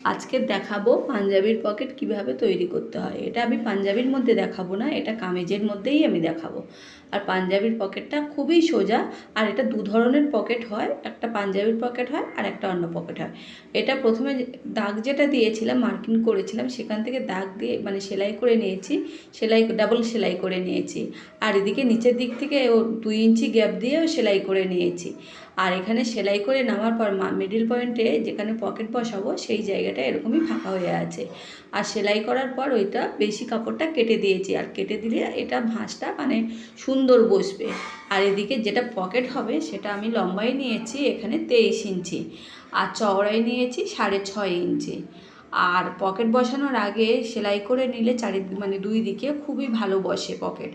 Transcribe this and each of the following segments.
আজকে দেখাবো পাঞ্জাবির পকেট কীভাবে তৈরি করতে হয়। এটা আমি পাঞ্জাবির মধ্যে দেখাবো না, এটা কামিজের মধ্যেই আমি দেখাবো। আর পাঞ্জাবির পকেটটা খুবই সোজা, আর এটা দু ধরনের পকেট হয়, একটা পাঞ্জাবির পকেট হয় আর একটা অন্য পকেট হয়। এটা প্রথমে দাগ যেটা দিয়েছিলাম, মার্কিং করেছিলাম, সেখান থেকে দাগ দিয়ে মানে সেলাই করে নিয়েছি, সেলাই ডাবল সেলাই করে নিয়েছি। আর এদিকে নিচের দিক থেকে ও দুই ইঞ্চি গ্যাপ দিয়েও সেলাই করে নিয়েছি। আর এখানে সেলাই করে নামার পর মা মিডিল পয়েন্টে যেখানে পকেট বসাবো, সেই জায়গাটা এরকমই ফাঁকা হয়ে আছে। আর সেলাই করার পর ওইটা বেশি কাপড়টা কেটে দিয়েছি। আর কেটে দিলে এটা ভাঁজটা মানে সুন্দর বসবে। আর এদিকে যেটা পকেট হবে, সেটা আমি লম্বাই নিয়েছি, এখানে তেইশ ইঞ্চি। আর চওড়াই নিয়েছি সাড়ে ছয় ইঞ্চি। আর পকেট বসানোর আগে সেলাই করে নিলে চারি মানে দুই দিকে খুবই ভালো বসে পকেট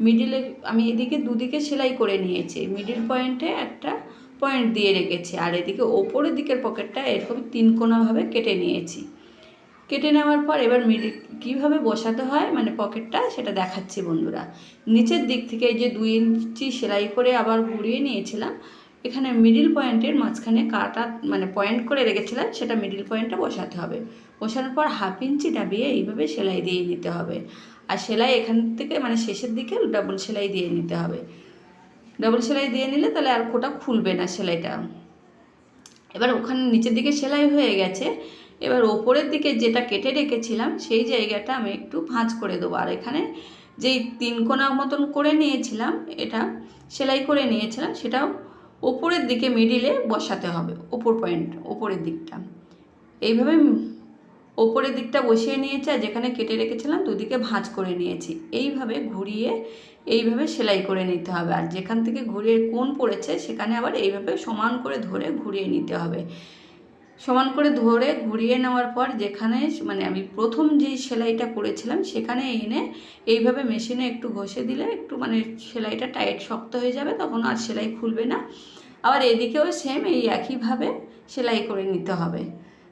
মিডিলে আমি এদিকে দুদিকে সেলাই করে নিয়েছি। মিডিল পয়েন্টে একটা পয়েন্ট দিয়ে রেখেছি। আর এদিকে ওপরের দিকের পকেটটা এরকম তিন কোনাভাবে কেটে নিয়েছি। কেটে নেওয়ার পর এবার মিডিল কীভাবে বসাতে হয় মানে পকেটটা সেটা দেখাচ্ছি বন্ধুরা। নিচের দিক থেকে যে দুই ইঞ্চি সেলাই করে আবার ঘুরিয়ে নিয়েছিলাম। এখানে মিডিল পয়েন্টের মাঝখানে কাটা মানে পয়েন্ট করে রেখেছিলাম, সেটা মিডিল পয়েন্টটা বসাতে হবে। বসানোর পর হাফ ইঞ্চি ডাবিয়ে এইভাবে সেলাই দিয়ে নিতে হবে। আর সেলাই এখান থেকে মানে শেষের দিকে ডাবল সেলাই দিয়ে নিতে হবে। ডাবল সেলাই দিয়ে নিলে তাহলে আর কোটা খুলবে না সেলাইটা। এবার ওখানে নিচের দিকে সেলাই হয়ে গেছে। এবার ওপরের দিকে যেটা কেটে রেখেছিলাম, সেই জায়গাটা আমি একটু ভাঁজ করে দেবো। আর এখানে যেই তিন কোনা মতন করে নিয়েছিলাম, এটা সেলাই করে নিয়েছিলাম, সেটাও ওপরের দিকে মিডিলে বসাতে হবে, ওপর পয়েন্ট ওপরের দিকটা। এইভাবে ওপরের দিকটা বসিয়ে নিয়েছি আর যেখানে কেটে রেখেছিলাম দুদিকে ভাঁজ করে নিয়েছি। এইভাবে ঘুরিয়ে, এইভাবে সেলাই করে নিতে হবে। আর যেখান থেকে ঘুরিয়ে কোন পড়েছে সেখানে আবার এইভাবে সমান করে ধরে ঘুরিয়ে নিতে হবে। সমান করে ধরে ঘুরিয়ে নেওয়ার পর যেখানে মানে আমি প্রথম যেই সেলাইটা করেছিলাম সেখানে এনে এইভাবে মেশিনে একটু ঘষে দিলে একটু মানে সেলাইটা টাইট, শক্ত হয়ে যাবে তখন আর সেলাই খুলবে না। আবার এদিকেও সেম এই একইভাবে সেলাই করে নিতে হবে।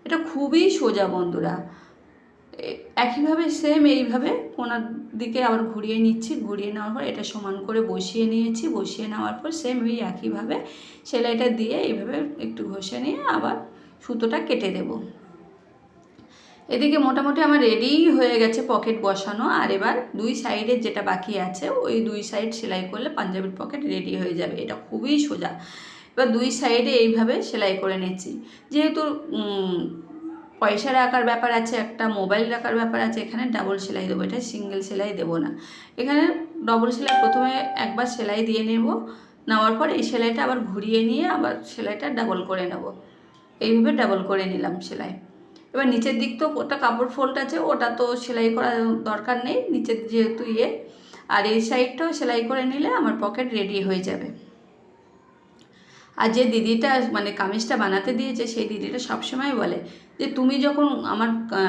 এটা খুবই সোজা বন্ধুরা। একইভাবে সেম এইভাবে কোনার দিকে আবার ঘুরিয়ে নিচ্ছি, ঘুরিয়ে নেওয়ার পর এটা সমান করে বসিয়ে নিয়েছি, বসিয়ে নেওয়ার পর সেম ওই একইভাবে সেলাইটা দিয়ে এইভাবে একটু ঘষে নিয়ে আবার সুতোটা কেটে দেব। এদিকে মোটামুটি আমার রেডি হয়ে গেছে পকেট বসানো, আর এবার দুই সাইডের যেটা বাকি আছে, ওই দুই সাইড সেলাই করলে পাঞ্জাবির পকেট রেডি হয়ে যাবে। এটা খুবই সোজা। এবার দুই সাইডে এইভাবে সেলাই করে নিচ্ছি। যেহেতু পয়সা রাখার ব্যাপার আছে, একটা মোবাইল রাখার ব্যাপার আছে, এখানে ডাবল সেলাই দেবো, এটা সিঙ্গেল সেলাই দেবো না। এখানে ডবল সেলাই প্রথমে একবার সেলাই দিয়ে নেব, নেওয়ার পর এই সেলাইটা আবার ঘুরিয়ে নিয়ে আবার সেলাইটা ডাবল করে নেব। এইভাবে ডাবল করে নিলাম সেলাই। এবার নিচের দিক তো ওটা কাপড় ফোল্ড আছে, ওটা তো সেলাই করার দরকার নেই, নিচের যেহেতু ইয়ে আর এই সাইডটাও সেলাই করে নিলে আমার পকেট রেডি হয়ে যাবে। আর যে দিদিটা মানে কামিজটা বানাতে দিয়েছে, সেই দিদিটা সবসময় বলে যে, তুমি যখন আমার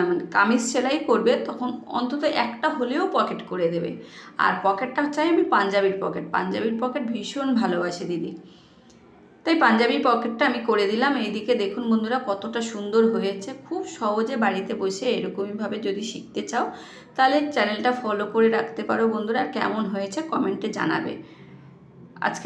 মানে কামিজ সেলাই করবে, তখন অন্তত একটা হলেও পকেট করে দেবে। আর পকেটটা চাই আমি পাঞ্জাবির পকেট। পাঞ্জাবির পকেট ভীষণ ভালোবাসে দিদি। তাই পাঞ্জাবি পকেটটা আমি করে দিলাম। এইদিকে দেখুন বন্ধুরা, কতটা সুন্দর হয়েছে। খুব সহজে বাড়িতে বসে এরকমইভাবে যদি শিখতে চাও, তাহলে চ্যানেলটা ফলো করে রাখতে পারো বন্ধুরা। কেমন হয়েছে কমেন্টে জানাবে। আজকে